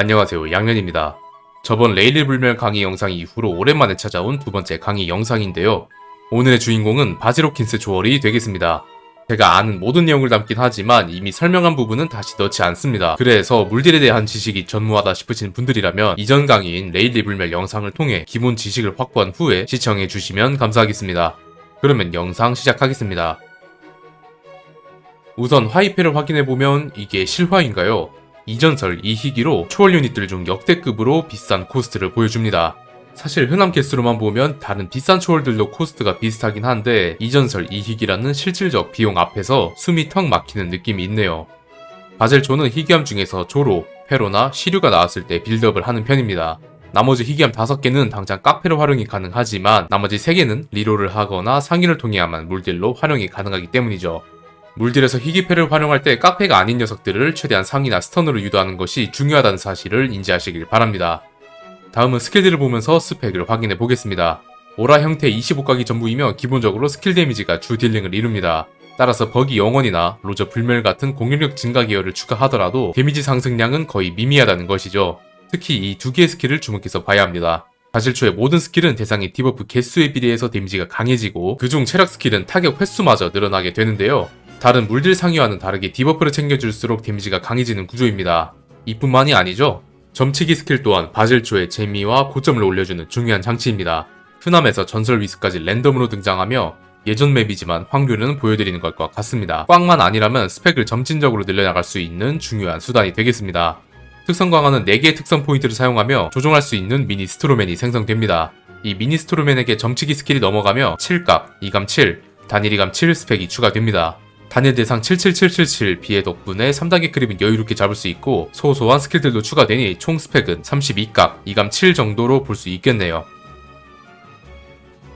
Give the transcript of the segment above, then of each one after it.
안녕하세요 양면입니다. 저번 레일리 불멸 강의 영상 이후로 오랜만에 찾아온 두 번째 강의 영상인데요. 오늘의 주인공은 바지로킨스 조얼이 되겠습니다. 제가 아는 모든 내용을 담긴 하지만 이미 설명한 부분은 다시 넣지 않습니다. 그래서 물딜에 대한 지식이 전무하다 싶으신 분들이라면 이전 강의인 레일리 불멸 영상을 통해 기본 지식을 확보한 후에 시청해 주시면 감사하겠습니다. 그러면 영상 시작하겠습니다. 우선 화이패를 확인해보면 이게 실화인가요? 이전설 이희기로 초월 유닛들 중 역대급으로 비싼 코스트를 보여줍니다. 사실 흔한 개수로만 보면 다른 비싼 초월들도 코스트가 비슷하긴 한데 이전설 이희기라는 실질적 비용 앞에서 숨이 턱 막히는 느낌이 있네요. 바젤초는 희귀함 중에서 조로, 페로나 시류가 나왔을 때 빌드업을 하는 편입니다. 나머지 희귀함 5개는 당장 카페로 활용이 가능하지만 나머지 3개는 리로를 하거나 상인을 통해야만 물딜로 활용이 가능하기 때문이죠. 물딜에서 희귀패를 활용할 때 깍패가 아닌 녀석들을 최대한 상이나 스턴으로 유도하는 것이 중요하다는 사실을 인지하시길 바랍니다. 다음은 스킬들을 보면서 스펙을 확인해 보겠습니다. 오라 형태 25각이 전부이며 기본적으로 스킬 데미지가 주 딜링을 이룹니다. 따라서 버기 영원이나 로저 불멸 같은 공격력 증가 기어를 추가하더라도 데미지 상승량은 거의 미미하다는 것이죠. 특히 이 두 개의 스킬을 주목해서 봐야 합니다. 사실 초의 모든 스킬은 대상의 디버프 개수에 비례해서 데미지가 강해지고 그중 체력 스킬은 타격 횟수마저 늘어나게 되는데요. 다른 물딜 상위와는 다르게 디버프를 챙겨줄수록 데미지가 강해지는 구조입니다. 이뿐만이 아니죠. 점치기 스킬 또한 바질초의 재미와 고점을 올려주는 중요한 장치입니다. 흔함에서 전설 위스까지 랜덤으로 등장하며 예전 맵이지만 확률은 보여드리는 것과 같습니다. 꽝만 아니라면 스펙을 점진적으로 늘려나갈 수 있는 중요한 수단이 되겠습니다. 특성 강화는 4개의 특성 포인트를 사용하며 조종할 수 있는 미니 스트로맨이 생성됩니다. 이 미니 스트로맨에게 점치기 스킬이 넘어가며 7값, 2감 7, 단일 2감 7 스펙이 추가됩니다. 단일 대상 77777 비의 덕분에 3단계 크립은 여유롭게 잡을 수 있고 소소한 스킬들도 추가되니 총 스펙은 32값, 2감 7 정도로 볼 수 있겠네요.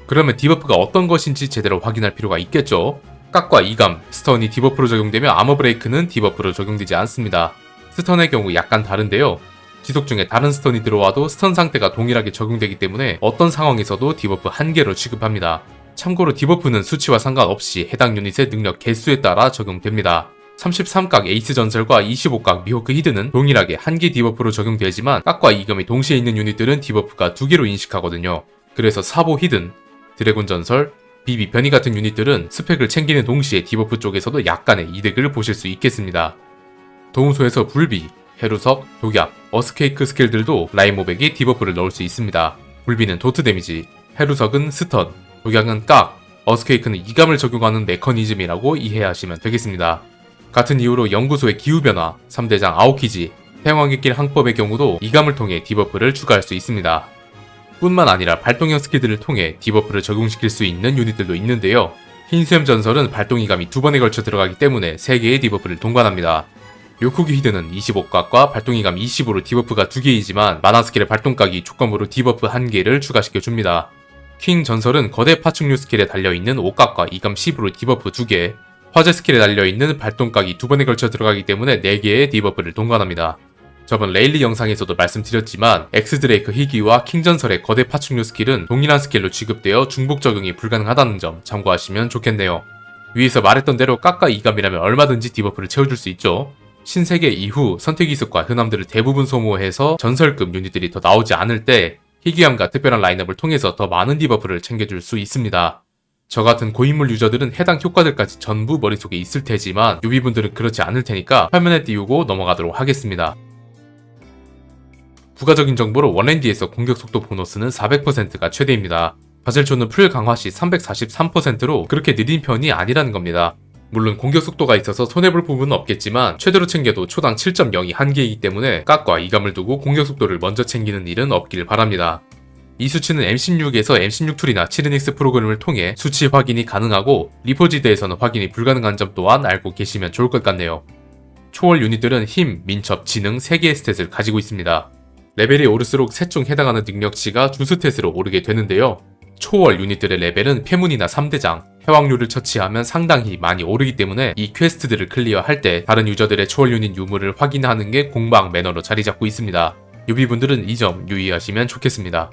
그러면 디버프가 어떤 것인지 제대로 확인할 필요가 있겠죠? 깍과 2감, 스턴이 디버프로 적용되며 아머 브레이크는 디버프로 적용되지 않습니다. 스턴의 경우 약간 다른데요. 지속 중에 다른 스턴이 들어와도 스턴 상태가 동일하게 적용되기 때문에 어떤 상황에서도 디버프 한 개로 취급합니다. 참고로 디버프는 수치와 상관없이 해당 유닛의 능력 개수에 따라 적용됩니다. 33각 에이스 전설과 25각 미호크 히드는 동일하게 한개 디버프로 적용되지만 깍과 이금이 동시에 있는 유닛들은 디버프가 두 개로 인식하거든요. 그래서 사보 히든, 드래곤 전설, 비비 변이 같은 유닛들은 스펙을 챙기는 동시에 디버프 쪽에서도 약간의 이득을 보실 수 있겠습니다. 도움소에서 불비, 해루석, 독약, 어스케이크 스킬들도 라이모백이 디버프를 넣을 수 있습니다. 불비는 도트 데미지, 해루석은 스턴, 독약은 깍, 어스케이크는 이감을 적용하는 메커니즘이라고 이해하시면 되겠습니다. 같은 이유로 연구소의 기후변화, 3대장 아오키지, 태양왕객길 항법의 경우도 이감을 통해 디버프를 추가할 수 있습니다. 뿐만 아니라 발동형 스킬들을 통해 디버프를 적용시킬 수 있는 유닛들도 있는데요. 흰수염 전설은 발동 이감이 두 번에 걸쳐 들어가기 때문에 3개의 디버프를 동반합니다. 요쿠기 히드는 25각과 발동이감 20으로 디버프가 2개이지만 마나 스킬의 발동각이 조건으로 디버프 1개를 추가시켜줍니다. 킹 전설은 거대 파충류 스킬에 달려있는 5각과 2감 10으로 디버프 2개, 화재 스킬에 달려있는 발동각이 두 번에 걸쳐 들어가기 때문에 4개의 디버프를 동반합니다. 저번 레일리 영상에서도 말씀드렸지만 엑스드레이크 희귀와 킹전설의 거대 파충류 스킬은 동일한 스킬로 취급되어 중복 적용이 불가능하다는 점 참고하시면 좋겠네요. 위에서 말했던 대로 깎아 이감이라면 얼마든지 디버프를 채워줄 수 있죠. 신세계 이후 선택 이습과 흔함들을 대부분 소모해서 전설급 유닛들이 더 나오지 않을 때 희귀함과 특별한 라인업을 통해서 더 많은 디버프를 챙겨줄 수 있습니다. 저 같은 고인물 유저들은 해당 효과들까지 전부 머릿속에 있을 테지만 유비분들은 그렇지 않을 테니까 화면에 띄우고 넘어가도록 하겠습니다. 부가적인 정보로 원랜디에서 공격 속도 보너스는 400%가 최대입니다. 바젤초는 풀 강화 시 343%로 그렇게 느린 편이 아니라는 겁니다. 물론 공격 속도가 있어서 손해볼 부분은 없겠지만 최대로 챙겨도 초당 7.0이 한계이기 때문에 깍과 이감을 두고 공격 속도를 먼저 챙기는 일은 없길 바랍니다. 이 수치는 M16에서 M16 툴이나 7NX 프로그램을 통해 수치 확인이 가능하고 리포지드에서는 확인이 불가능한 점 또한 알고 계시면 좋을 것 같네요. 초월 유닛들은 힘, 민첩, 지능 3개의 스탯을 가지고 있습니다. 레벨이 오를수록 셋 중 해당하는 능력치가 주스탯으로 오르게 되는데요. 초월 유닛들의 레벨은 폐문이나 3대장, 해왕류를 처치하면 상당히 많이 오르기 때문에 이 퀘스트들을 클리어할 때 다른 유저들의 초월 유닛 유무를 확인하는 게 공방 매너로 자리 잡고 있습니다. 유비분들은 이 점 유의하시면 좋겠습니다.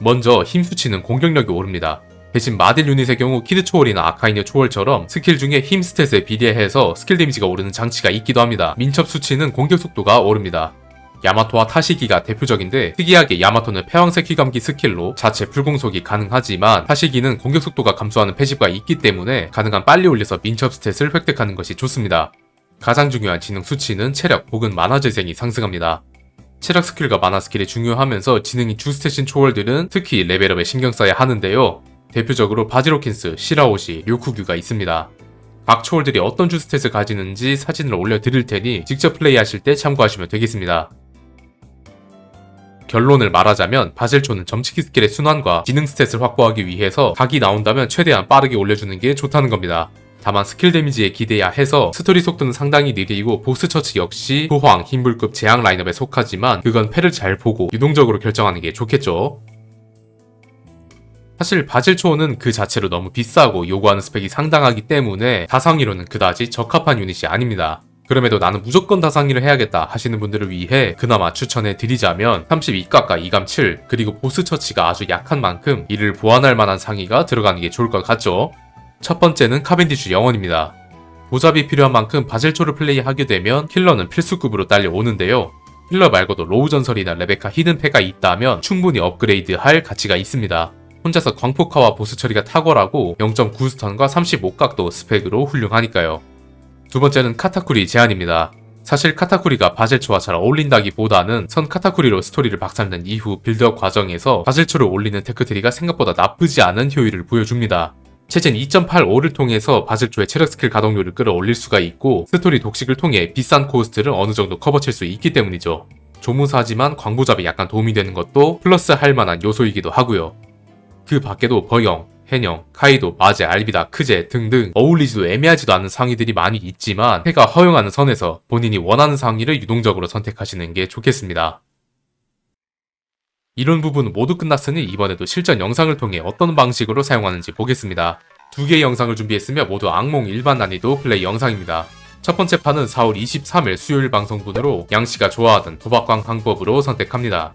먼저 힘 수치는 공격력이 오릅니다. 대신 마딜 유닛의 경우 키드 초월이나 아카이녀 초월처럼 스킬 중에 힘 스탯에 비례해서 스킬 데미지가 오르는 장치가 있기도 합니다. 민첩 수치는 공격 속도가 오릅니다. 야마토와 타시기가 대표적인데 특이하게 야마토는 패왕색 휘감기 스킬로 자체 풀공속이 가능하지만 타시기는 공격 속도가 감소하는 패시브가 있기 때문에 가능한 빨리 올려서 민첩 스탯을 획득하는 것이 좋습니다. 가장 중요한 지능 수치는 체력 혹은 만화 재생이 상승합니다. 체력 스킬과 만화 스킬이 중요하면서 지능이 주 스탯인 초월들은 특히 레벨업에 신경 써야 하는데요. 대표적으로 바지로킨스, 시라오시, 료쿠규가 있습니다. 각 초월들이 어떤 주 스탯을 가지는지 사진을 올려드릴 테니 직접 플레이하실 때 참고하시면 되겠습니다. 결론을 말하자면 바젤초는 점치기 스킬의 순환과 기능 스탯을 확보하기 위해서 각이 나온다면 최대한 빠르게 올려주는 게 좋다는 겁니다. 다만 스킬 데미지에 기대야 해서 스토리 속도는 상당히 느리고 보스 처치 역시 호황, 힘불급 제약 라인업에 속하지만 그건 패를 잘 보고 유동적으로 결정하는 게 좋겠죠. 사실 바질초는 그 자체로 너무 비싸고 요구하는 스펙이 상당하기 때문에 다상위로는 그다지 적합한 유닛이 아닙니다. 그럼에도 나는 무조건 다상위를 해야겠다 하시는 분들을 위해 그나마 추천해 드리자면 32깎과 2감 7 그리고 보스 처치가 아주 약한 만큼 이를 보완할 만한 상위가 들어가는 게 좋을 것 같죠. 첫 번째는 카벤디슈 영원입니다. 보잡이 필요한 만큼 바질초를 플레이하게 되면 킬러는 필수급으로 딸려오는데요. 힐러 말고도 로우 전설이나 레베카 히든패가 있다면 충분히 업그레이드 할 가치가 있습니다. 혼자서 광폭화와 보스 처리가 탁월하고 0.9 스턴과 35각도 스펙으로 훌륭하니까요. 두 번째는 카타쿠리 제한입니다. 사실 카타쿠리가 바젤초와 잘 어울린다기보다는 선 카타쿠리로 스토리를 박살낸 이후 빌드업 과정에서 바젤초를 올리는 테크트리가 생각보다 나쁘지 않은 효율을 보여줍니다. 체젠 2.85를 통해서 바젤초의 체력 스킬 가동률을 끌어올릴 수가 있고 스토리 독식을 통해 비싼 코스트를 어느 정도 커버칠 수 있기 때문이죠. 조무사지만 광고잡이 약간 도움이 되는 것도 플러스 할 만한 요소이기도 하고요. 그 밖에도 버영, 해녕, 카이도, 마제, 알비다, 크제 등등 어울리지도 애매하지도 않은 상의들이 많이 있지만 해가 허용하는 선에서 본인이 원하는 상의를 유동적으로 선택하시는 게 좋겠습니다. 이런 부분은 모두 끝났으니 이번에도 실전 영상을 통해 어떤 방식으로 사용하는지 보겠습니다. 두 개의 영상을 준비했으며 모두 악몽 일반 난이도 플레이 영상입니다. 첫 번째 판은 4월 23일 수요일 방송분으로 양씨가 좋아하던 도박광 방법으로 선택합니다.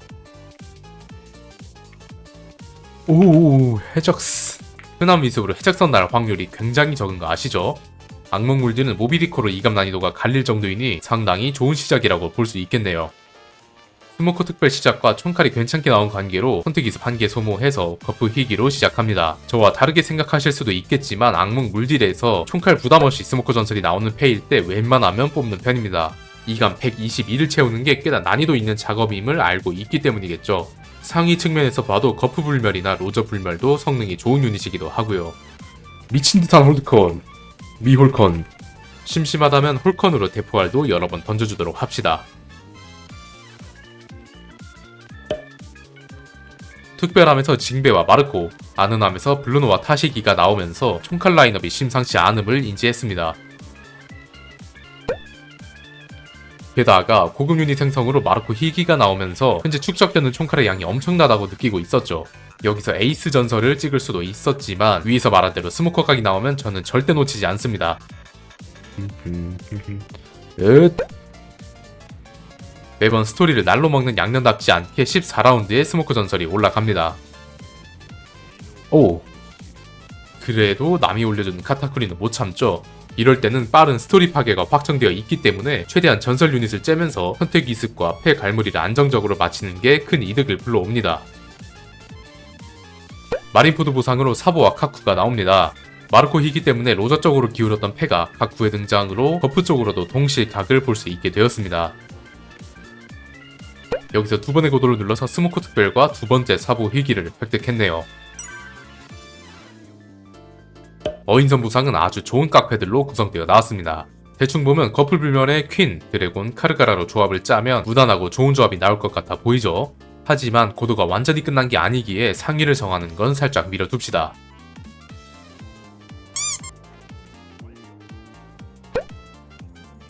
오, 해적스. 흔한 미습으로 해적선 날 확률이 굉장히 적은 거 아시죠? 악몽 물들은 모비리코로 이감 난이도가 갈릴 정도이니 상당히 좋은 시작이라고 볼 수 있겠네요. 스모커 특별 시작과 총칼이 괜찮게 나온 관계로 선택이습 한개 소모해서 버프 희기로 시작합니다. 저와 다르게 생각하실 수도 있겠지만 악몽 물딜에서 총칼 부담 없이 스모커 전설이 나오는 패일 때 웬만하면 뽑는 편입니다. 이감 122를 채우는 게 꽤나 난이도 있는 작업임을 알고 있기 때문이겠죠. 상위 측면에서 봐도 거프 불멸이나 로저 불멸도 성능이 좋은 유닛이기도 하고요. 미친 듯한 홀드컨, 미홀컨. 심심하다면 홀컨으로 대포알도 여러 번 던져주도록 합시다. 특별함에서 징베와 마르코, 아는함에서 블루노와 타시기가 나오면서 총칼 라인업이 심상치 않음을 인지했습니다. 게다가 고급 유닛 생성으로 마르코 희기가 나오면서 현재 축적되는 총칼의 양이 엄청나다고 느끼고 있었죠. 여기서 에이스 전설을 찍을 수도 있었지만 위에서 말한 대로 스모커 각이 나오면 저는 절대 놓치지 않습니다. 매번 스토리를 날로 먹는 양념답지 않게 14라운드에 스모커 전설이 올라갑니다. 오. 그래도 남이 올려준 카타쿠리는 못 참죠. 이럴 때는 빠른 스토리 파괴가 확정되어 있기 때문에 최대한 전설 유닛을 째면서 선택 이습과 패 갈무리를 안정적으로 마치는 게 큰 이득을 불러옵니다. 마린포드 보상으로 사보와 카쿠가 나옵니다. 마르코 희기 때문에 로저 쪽으로 기울었던 패가 카쿠의 등장으로 버프 쪽으로도 동시에 각을 볼 수 있게 되었습니다. 여기서 두 번의 고도를 눌러서 스모커 특별과 두 번째 사보 희기를 획득했네요. 어인선 부상은 아주 좋은 깍패들로 구성되어 나왔습니다. 대충 보면 거풀 불면의 퀸, 드래곤, 카르가라로 조합을 짜면 무난하고 좋은 조합이 나올 것 같아 보이죠? 하지만 고도가 완전히 끝난 게 아니기에 상위를 정하는 건 살짝 밀어둡시다.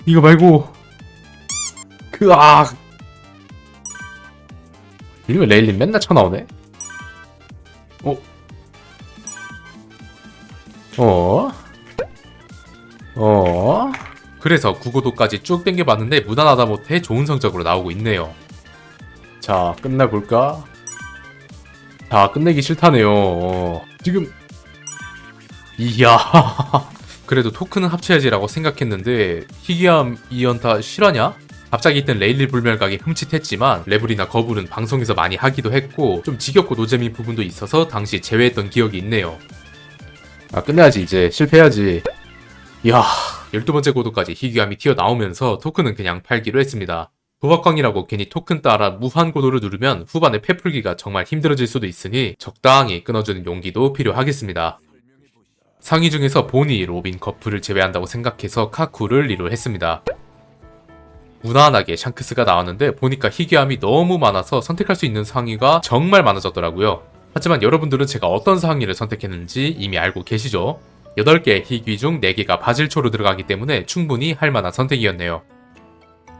이거 말고 그악 이러면 레일린 맨날 쳐나오네? 어? 어? 어? 그래서 9고도까지 쭉 땡겨봤는데 무난하다 못해 좋은 성적으로 나오고 있네요. 자, 끝내볼까? 자, 끝내기 싫다네요. 어. 지금 이야 그래도 토큰은 합쳐야지라고 생각했는데 희귀함 이연타 실화냐? 갑자기 뜬 레일리 불멸각이 흠칫했지만 레블이나 거불은 방송에서 많이 하기도 했고 좀 지겹고 노잼인 부분도 있어서 당시 제외했던 기억이 있네요. 아 끝내야지 이제 실패해야지. 이야 12번째 고도까지 희귀함이 튀어나오면서 토큰은 그냥 팔기로 했습니다. 도박광이라고 괜히 토큰 따라 무한 고도를 누르면 후반에 패풀기가 정말 힘들어질 수도 있으니 적당히 끊어주는 용기도 필요하겠습니다. 상위 중에서 보니, 로빈, 거프를 제외한다고 생각해서 카쿠를 리로 했습니다. 무난하게 샹크스가 나왔는데 보니까 희귀함이 너무 많아서 선택할 수 있는 상위가 정말 많아졌더라고요. 하지만 여러분들은 제가 어떤 상위를 선택했는지 이미 알고 계시죠? 8개의 희귀 중 4개가 바질초로 들어가기 때문에 충분히 할 만한 선택이었네요.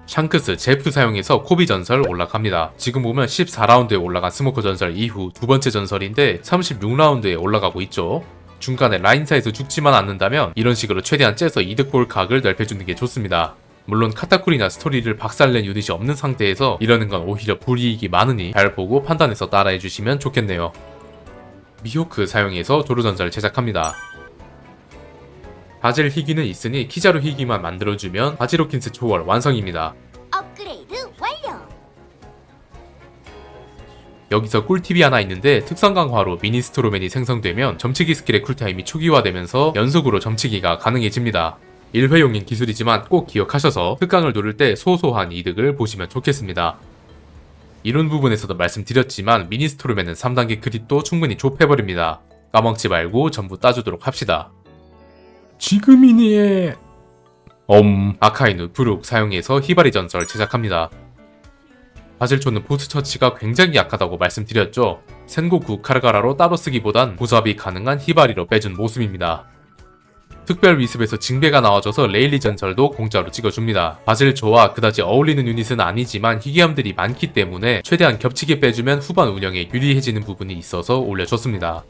샹크스 제프 사용해서 코비 전설 올라갑니다. 지금 보면 14라운드에 올라간 스모커 전설 이후 두 번째 전설인데 36라운드에 올라가고 있죠. 중간에 라인사에서 죽지만 않는다면 이런 식으로 최대한 째서 이득 볼 각을 넓혀주는 게 좋습니다. 물론 카타쿠리나 스토리를 박살낸 유닛이 없는 상태에서 이러는 건 오히려 불이익이 많으니 잘 보고 판단해서 따라해 주시면 좋겠네요. 미호크 사용해서 조르전설 제작합니다. 바질 희귀는 있으니 키자루 희귀만 만들어주면 바지로킨스 초월 완성입니다. 업그레이드 완료. 여기서 꿀팁이 하나 있는데 특성 강화로 미니스트로맨이 생성되면 점치기 스킬의 쿨타임이 초기화되면서 연속으로 점치기가 가능해집니다. 1회용인 기술이지만 꼭 기억하셔서 특강을 누를 때 소소한 이득을 보시면 좋겠습니다. 이론 부분에서도 말씀드렸지만 미니스트로맨은 3단계 크릿도 충분히 좁혀버립니다. 까먹지 말고 전부 따주도록 합시다. 지금이니 엄 아카이누 브룩 사용해서 히바리 전설 제작합니다. 바질초는 보스 처치가 굉장히 약하다고 말씀드렸죠. 센고쿠 카르가라로 따로 쓰기보단 보잡이 가능한 히바리로 빼준 모습입니다. 특별 위습에서 징배가 나와줘서 레일리 전설도 공짜로 찍어줍니다. 바질초와 그다지 어울리는 유닛은 아니지만 희귀함들이 많기 때문에 최대한 겹치게 빼주면 후반 운영에 유리해지는 부분이 있어서 올려줬습니다.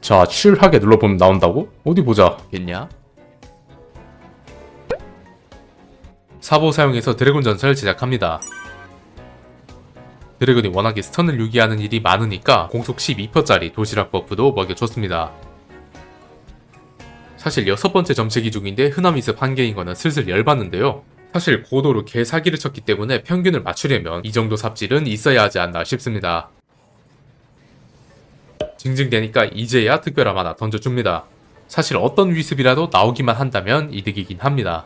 자, 칠하게 눌러보면 나온다고? 어디 보자. 있냐? 사보 사용해서 드래곤 전설 제작합니다. 드래곤이 워낙에 스턴을 유기하는 일이 많으니까 공속 12%짜리 도시락 버프도 먹여줬습니다. 사실 여섯 번째 점치기 중인데 흔한 미습 한 개인 거는 슬슬 열받는데요. 사실 고도로 개 사기를 쳤기 때문에 평균을 맞추려면 이 정도 삽질은 있어야 하지 않나 싶습니다. 징징대니까 이제야 특별함 하나 던져줍니다. 사실 어떤 위습이라도 나오기만 한다면 이득이긴 합니다.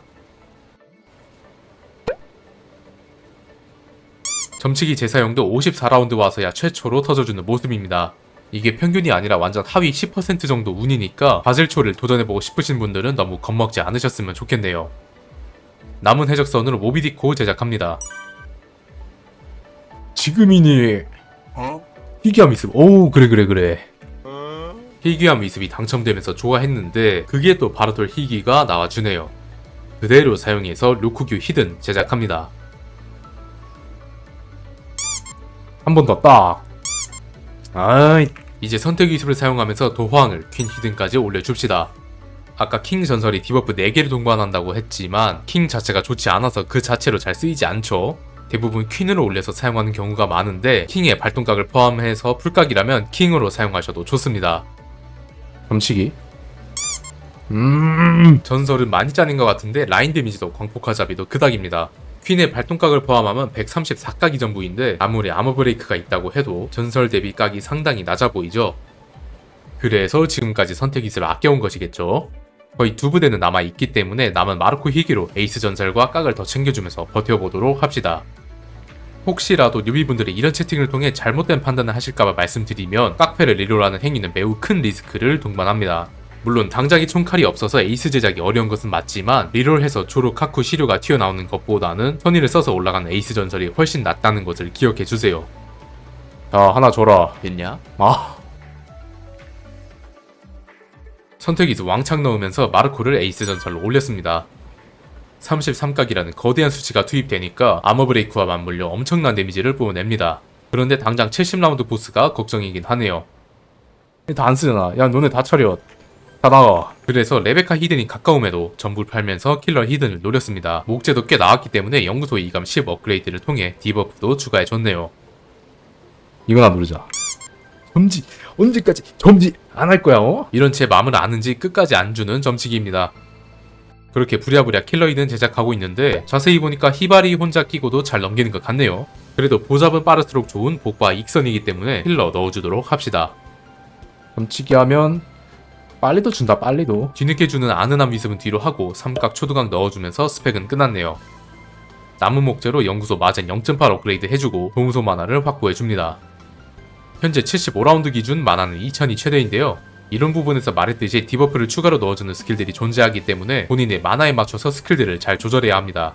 점치기 재사용도 54라운드 와서야 최초로 터져주는 모습입니다. 이게 평균이 아니라 완전 하위 10% 정도 운이니까 바질초를 도전해보고 싶으신 분들은 너무 겁먹지 않으셨으면 좋겠네요. 남은 해적선으로 모비디코 제작합니다. 지금이니 희귀함 미습 오 그래 그래 그래 희귀함 미습이 당첨되면서 좋아했는데 그게 또 바로돌 희귀가 나와주네요. 그대로 사용해서 루쿠규 히든 제작합니다. 한 번 더 딱. 아이. 이제 선택 기술을 사용하면서 도황을 퀸 히든까지 올려줍시다. 아까 킹 전설이 디버프 4개를 동반한다고 했지만 킹 자체가 좋지 않아서 그 자체로 잘 쓰이지 않죠. 대부분 퀸으로 올려서 사용하는 경우가 많은데 킹의 발동각을 포함해서 풀각이라면 킹으로 사용하셔도 좋습니다. 점치기 음 전설은 많이 짜낸 것 같은데 라인 데미지도 광폭화 잡이도 그닥입니다. 퀸의 발동각을 포함하면 134각이 전부인데 아무리 아머 브레이크가 있다고 해도 전설 대비 각이 상당히 낮아 보이죠. 그래서 지금까지 선택 기술을 아껴온 것이겠죠. 거의 두 부대는 남아 있기 때문에 남은 마르코 희귀로 에이스 전설과 각을 더 챙겨주면서 버텨보도록 합시다. 혹시라도 뉴비분들이 이런 채팅을 통해 잘못된 판단을 하실까봐 말씀드리면 깍패를 리롤하는 행위는 매우 큰 리스크를 동반합니다. 물론 당장이 총칼이 없어서 에이스 제작이 어려운 것은 맞지만 리롤해서 조로 카쿠 시류가 튀어나오는 것보다는 선의를 써서 올라가는 에이스 전설이 훨씬 낫다는 것을 기억해 주세요. 자 하나 줘라. 있냐? 아. 선택이즈 왕창 넣으면서 마르코를 에이스 전설로 올렸습니다. 33각이라는 거대한 수치가 투입되니까 아머 브레이크와 맞물려 엄청난 데미지를 뽑아냅니다. 그런데 당장 70라운드 보스가 걱정이긴 하네요. 다 안 쓰잖아. 야 너네 다 차려. 다 나가. 그래서 레베카 히든이 가까움에도 전부를 팔면서 킬러 히든을 노렸습니다. 목재도 꽤 나왔기 때문에 연구소 2감 10 업그레이드를 통해 디버프도 추가해줬네요. 이거나 누르자. 점지 언제까지 점지 안 할 거야 어? 이런 제 마음을 아는지 끝까지 안 주는 점치기입니다. 그렇게 부랴부랴 킬러이든 제작하고 있는데 자세히 보니까 히바리 혼자 끼고도 잘 넘기는 것 같네요. 그래도 보잡은 빠를수록 좋은 복과 익선이기 때문에 힐러 넣어주도록 합시다. 덤치기 하면 빨리도 준다 빨리도 뒤늦게 주는 아는한 위습은 뒤로 하고 삼각 초두각 넣어주면서 스펙은 끝났네요. 남은 목재로 연구소 마젠 0.8 업그레이드 해주고 도무소 만화를 확보해줍니다. 현재 75라운드 기준 만화는 2000이 최대인데요. 이런 부분에서 말했듯이 디버프를 추가로 넣어주는 스킬들이 존재하기 때문에 본인의 만화에 맞춰서 스킬들을 잘 조절해야 합니다.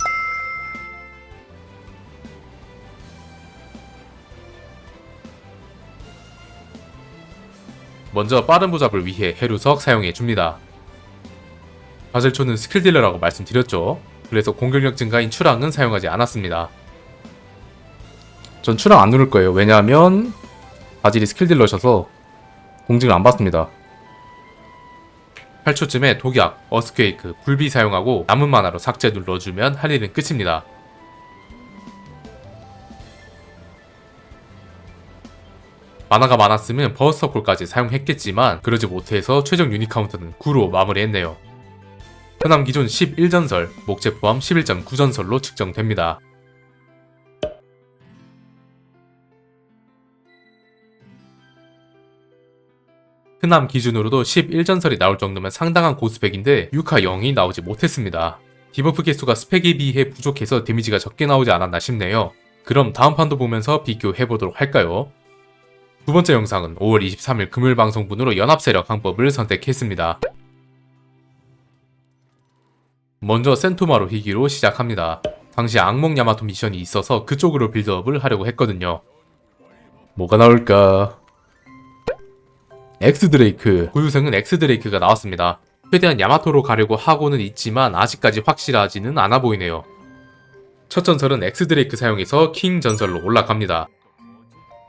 먼저 빠른 보잡을 위해 해루석 사용해 줍니다. 바젤초는 스킬 딜러라고 말씀드렸죠. 그래서 공격력 증가인 추랑은 사용하지 않았습니다. 전 출항 안 누를 거예요 왜냐하면 바질이 스킬 딜러셔서 공직을 안 받습니다 8초쯤에 독약, 어스퀘이크, 불비 사용하고 남은 만화로 삭제 눌러주면 할 일은 끝입니다. 만화가 많았으면 버스터콜까지 사용했겠지만 그러지 못해서 최종 유닛 카운트는 9로 마무리했네요. 현암 기존 11전설, 목재 포함 11.9전설로 측정됩니다. 흔함 기준으로도 11전설이 나올 정도면 상당한 고스펙인데 6화 0이 나오지 못했습니다. 디버프 개수가 스펙에 비해 부족해서 데미지가 적게 나오지 않았나 싶네요. 그럼 다음 판도 보면서 비교해보도록 할까요? 두 번째 영상은 5월 23일 금요일 방송분으로 연합세력 항법을 선택했습니다. 먼저 센토마로 희귀로 시작합니다. 당시 악몽 야마토 미션이 있어서 그쪽으로 빌드업을 하려고 했거든요. 뭐가 나올까 엑스 드레이크 고유생은 엑스드레이크가 나왔습니다. 최대한 야마토로 가려고 하고는 있지만 아직까지 확실하지는 않아 보이네요. 첫 전설은 엑스드레이크 사용해서 킹 전설로 올라갑니다.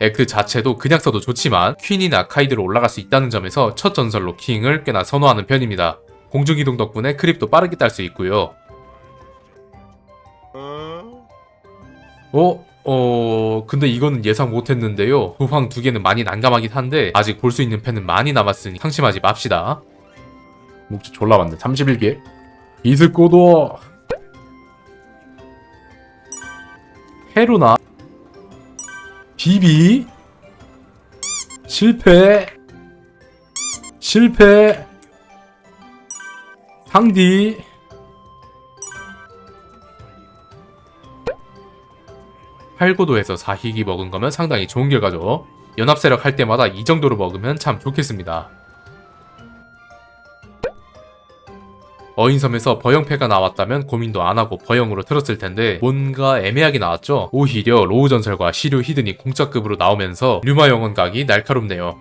엑스 자체도 그냥 써도 좋지만 퀸이나 카이드로 올라갈 수 있다는 점에서 첫 전설로 킹을 꽤나 선호하는 편입니다. 공중이동 덕분에 크립도 빠르게 딸 수 있고요. 어? 어... 근데 이거는 예상 못했는데요. 도황 두 개는 많이 난감하긴 한데 아직 볼 수 있는 펜은 많이 남았으니 상심하지 맙시다. 목줄 졸라 많네 31개 이슬 꼬도 헤루나 비비 실패 실패 상디 팔고도에서 4희기 먹은 거면 상당히 좋은 결과죠. 연합세력 할 때마다 이 정도로 먹으면 참 좋겠습니다. 어인섬에서 버영패가 나왔다면 고민도 안 하고 버영으로 틀었을 텐데 뭔가 애매하게 나왔죠. 오히려 로우 전설과 시류 히든이 공짜급으로 나오면서 류마 영혼 각이 날카롭네요.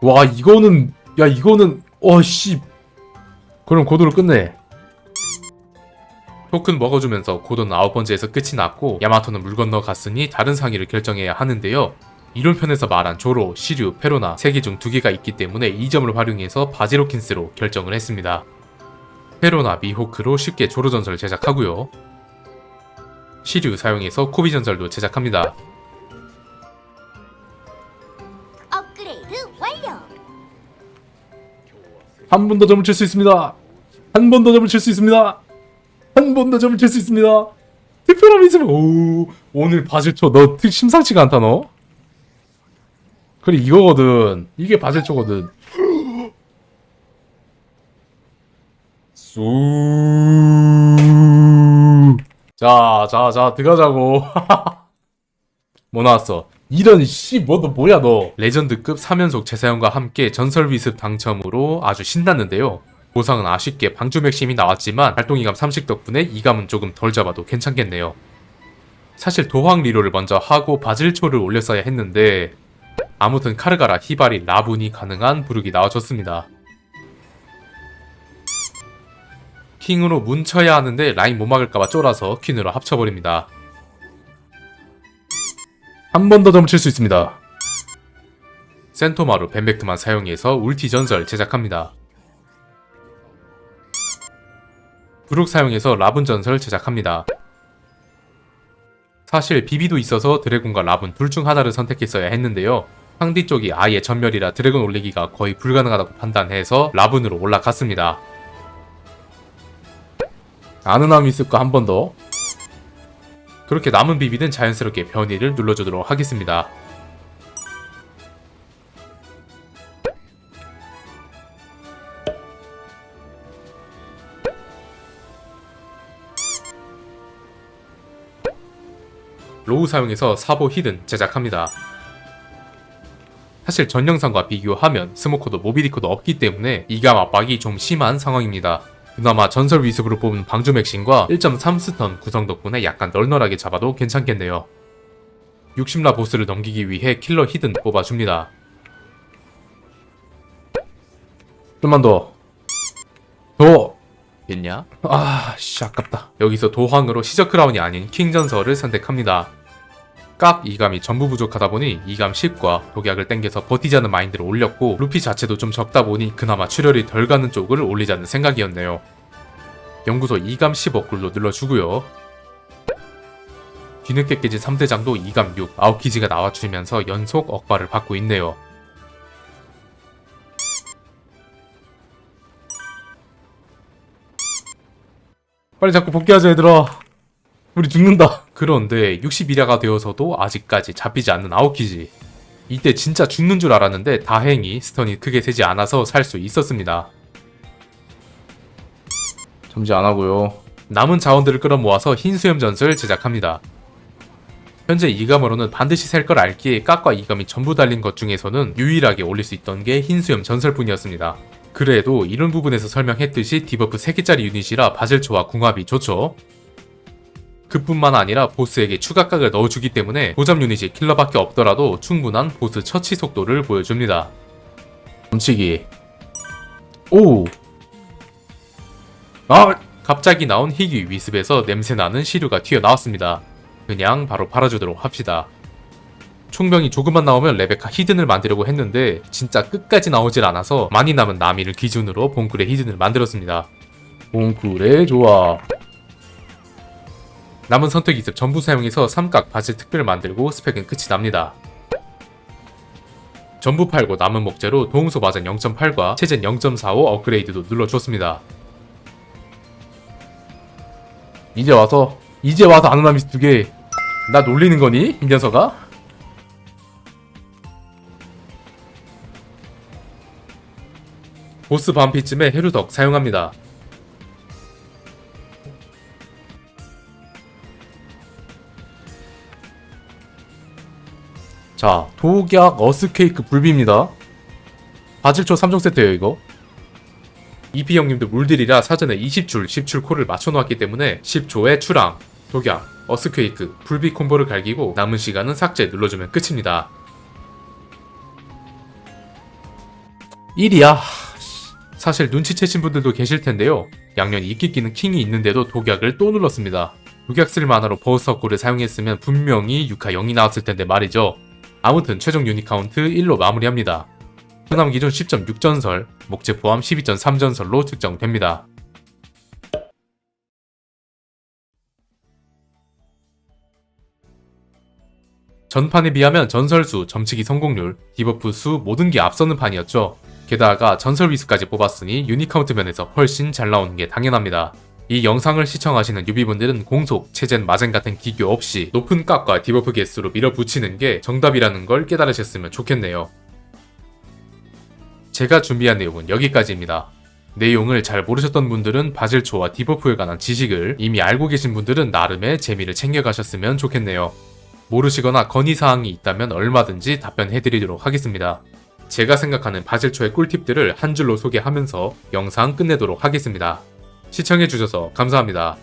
와 이거는 야 이거는 와씨 그럼 고도를 끝내 토큰 먹어주면서 고도는 아홉 번째에서 끝이 났고 야마토는 물 건너 갔으니 다른 상의를 결정해야 하는데요. 이론 편에서 말한 조로, 시류, 페로나 세 개 중 두 개가 있기 때문에 이 점을 활용해서 바지로킨스로 결정을 했습니다. 페로나, 미호크로 쉽게 조로 전설 제작하고요. 시류 사용해서 코비 전설도 제작합니다. 업그레이드 완료. 한 번 더 점을 칠 수 있습니다 한 번 더 점을 칠 수 있습니다 한 번 더 점을 칠 수 있습니다 특별함이 있으면 오 오늘 바질초 너 특- 심상치가 않다 너 그래 이거거든. 이게 바질초거든. 자자 자 들어가자고. 뭐 나왔어? 이런 씨 뭐 너 뭐야 너? 레전드급 3연속 재사용과 함께 전설 위습 당첨으로 아주 신났는데요. 보상은 아쉽게 방주 맥심이 나왔지만 활동이감 30 덕분에 이감은 조금 덜 잡아도 괜찮겠네요. 사실 도황 리로를 먼저 하고 바질초를 올렸어야 했는데 아무튼 카르가라, 히바리, 라분이 가능한 부르기 나와줬습니다. 킹으로 뭉쳐야 하는데 라인 못 막을까봐 쫄아서 퀸으로 합쳐버립니다. 한 번 더 점을 칠 수 있습니다 센토마루 벤베크만 사용해서 울티 전설 제작합니다. 브룩 사용해서 라분 전설 제작합니다. 사실 비비도 있어서 드래곤과 라분 둘 중 하나를 선택했어야 했는데요. 상디 쪽이 아예 전멸이라 드래곤 올리기가 거의 불가능하다고 판단해서 라분으로 올라갔습니다. 있을까 한번 더. 그렇게 남은 비비는 자연스럽게 변이를 눌러주도록 하겠습니다. 로우 사용해서 사보 히든 제작합니다. 사실 전 영상과 비교하면 스모커도 모비디코도 없기 때문에 이감 압박이 좀 심한 상황입니다. 그나마 전설 위습으로 뽑은 방주 맥신과 1.3스턴 구성 덕분에 약간 널널하게 잡아도 괜찮겠네요. 60라 보스를 넘기기 위해 킬러 히든 뽑아줍니다. 좀만 더. 더. 됐냐? 아, 씨, 아깝다. 여기서 도황으로 시저 크라운이 아닌 킹 전설을 선택합니다. 깍 이감이 전부 부족하다 보니 이감 10과 독약을 땡겨서 버티자는 마인드를 올렸고 루피 자체도 좀 적다 보니 그나마 출혈이 덜 가는 쪽을 올리자는 생각이었네요. 연구소 이감 10 업글로 눌러주고요. 뒤늦게 깨진 3대장도 이감 6, 아웃키지가 나와주면서 연속 억발을 받고 있네요. 빨리 자꾸 복귀하자, 얘들아. 우리 죽는다. 그런데 61야가 되어서도 아직까지 잡히지 않는 아웃키지. 이때 진짜 죽는 줄 알았는데 다행히 스턴이 크게 세지 않아서 살 수 있었습니다. 잠시 안 하고요. 남은 자원들을 끌어모아서 흰 수염 전술 제작합니다. 현재 이감으로는 반드시 셀 걸 알기에 깍과 이감이 전부 달린 것 중에서는 유일하게 올릴 수 있던 게 흰수염 전설뿐이었습니다. 그래도 이런 부분에서 설명했듯이 디버프 3개짜리 유닛이라 바질초와 궁합이 좋죠. 그뿐만 아니라 보스에게 추가각을 넣어주기 때문에 고점 유닛이 킬러밖에 없더라도 충분한 보스 처치 속도를 보여줍니다. 멈치기. 오. 아, 갑자기 나온 희귀 위습에서 냄새나는 시류가 튀어나왔습니다. 그냥 바로 팔아주도록 합시다. 총병이 조금만 나오면 레베카 히든을 만들려고 했는데 진짜 끝까지 나오질 않아서 많이 남은 나미를 기준으로 봉굴의 히든을 만들었습니다. 몽쿨의 좋아. 남은 선택 이습 전부 사용해서 삼각 바질 특별 만들고 스펙은 끝이 납니다. 전부 팔고 남은 목재로 도움소 마전 0.8과 체젠 0.45 업그레이드도 눌러줬습니다. 이제 와서, 이제 와서 아는 함이 두 개. 나 놀리는 거니? 이 녀석아? 보스 반피쯤에 헤루덕 사용합니다. 자, 독약 어스케이크 불비입니다. 바질초 3종 세트예요, 이거. 이피 형님도 물들이라 사전에 20줄, 10줄 콜을 맞춰놓았기 때문에 10조의 추랑, 독약, 어스퀘이크, 불비 콤보를 갈기고 남은 시간은 삭제 눌러주면 끝입니다. 1이야. 사실 눈치채신 분들도 계실 텐데요. 양년 이끼 끼는 킹이 있는데도 독약을 또 눌렀습니다. 독약 쓸 만화로 버스터콜을 사용했으면 분명히 6화 0이 나왔을 텐데 말이죠. 아무튼 최종 유닛 카운트 1로 마무리합니다. 현암 기준 10.6전설, 목재 포함 12.3전설로 측정됩니다. 전판에 비하면 전설수, 점치기 성공률, 디버프 수 모든 게 앞서는 판이었죠. 게다가 전설 위스까지 뽑았으니 유닛 카운트 면에서 훨씬 잘 나오는 게 당연합니다. 이 영상을 시청하시는 유비분들은 공속, 체젠, 마젠 같은 기교 없이 높은 값과 디버프 개수로 밀어붙이는 게 정답이라는 걸 깨달으셨으면 좋겠네요. 제가 준비한 내용은 여기까지입니다. 내용을 잘 모르셨던 분들은 바질초와 디버프에 관한 지식을 이미 알고 계신 분들은 나름의 재미를 챙겨가셨으면 좋겠네요. 모르시거나 건의사항이 있다면 얼마든지 답변해드리도록 하겠습니다. 제가 생각하는 바질초의 꿀팁들을 한 줄로 소개하면서 영상 끝내도록 하겠습니다. 시청해주셔서 감사합니다.